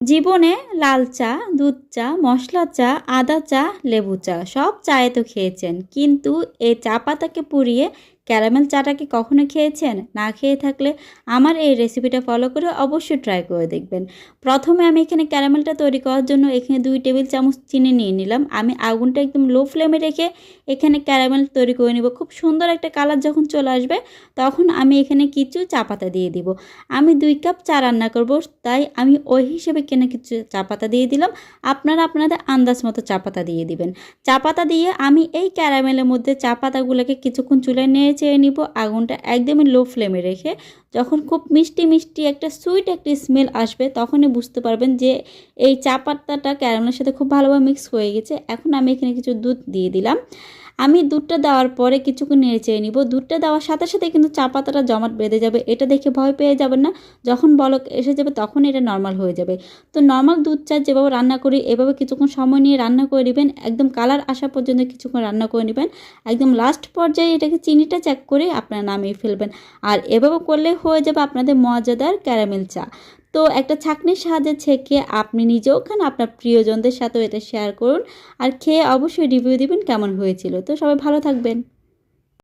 জীবনে লাল চা, দুধ চা, মশলা চা, আদা চা, লেবু চা সব চায়ে তো খেয়েছেন। কিন্তু এই চা পাতাকে পুড়িয়ে ক্যারামেল চাটা কি কখনো খেয়েছেন? না খেয়ে থাকলে আমার এই রেসিপিটা ফলো করে অবশ্যই ট্রাই করে দেখবেন। প্রথমে আমি এখানে ক্যারামেলটা তৈরি করার জন্য এখানে দুই টেবিল চামচ চিনি নিয়ে নিলাম। আমি আগুনটা একদম লো ফ্লেমে রেখে এখানে ক্যারামেল তৈরি করে নিব। খুব সুন্দর একটা কালার যখন চলে আসবে, তখন আমি এখানে কিছু চা পাতা দিয়ে দিব। আমি দুই কাপ চা রান্না করব, তাই আমি ওই হিসেবে কেনে কিছু চা পাতা দিয়ে দিলাম। আপনারা আপনাদের আন্দাজ মতো চা পাতা দিয়ে দিবেন। চা পাতা দিয়ে আমি এই ক্যারামেলের মধ্যে চা পাতাগুলোকে কিছুক্ষণ চুলায় নেড়ে চেড়ে নিব আগুনটা একদমই লো ফ্লেমে রেখে। যখন খুব মিষ্টি মিষ্টি একটা সুইট একটা স্মেল আসবে, তখনই বুঝতে পারবেন যে এই চা পাতাটা ক্যারামেলের সাথে খুব ভালোভাবে মিক্স হয়ে গেছে। এখন আমি এখানে কিছু দুধ দিয়ে দিলাম। আমি দুধটা দেওয়ার পরে কিছুক্ষণ নেড়ে চেয়ে নিব। দুধটা দেওয়ার সাথে সাথে কিন্তু চা পাতাটা জমাট বেঁধে যাবে। এটা দেখে ভয় পেয়ে যাবেন না। যখন বলক এসে যাবে তখন এটা নর্মাল হয়ে যাবে। তো নর্মাল দুধ চা যেভাবে রান্না করি, এভাবে কিছুক্ষণ সময় নিয়ে রান্না করে নেবেন। একদম কালার আসা পর্যন্ত কিছুক্ষণ রান্না করে নেবেন। একদম লাস্ট পর্যায়ে এটাকে চিনিটা চেক করে আপনারা নামিয়ে ফেলবেন। আর এভাবে করলে হয়ে যাবে আপনাদের মজাদার ক্যারামেল চা। তো একটা ছাঁকনির সাহায্যে ছেঁকে আপনি নিজেও খান, আপনার প্রিয়জনদের সাথেও এটা শেয়ার করুন। আর খেয়ে অবশ্যই রিভিউ দিবেন কেমন হয়েছিল। তো সবাই ভালো থাকবেন।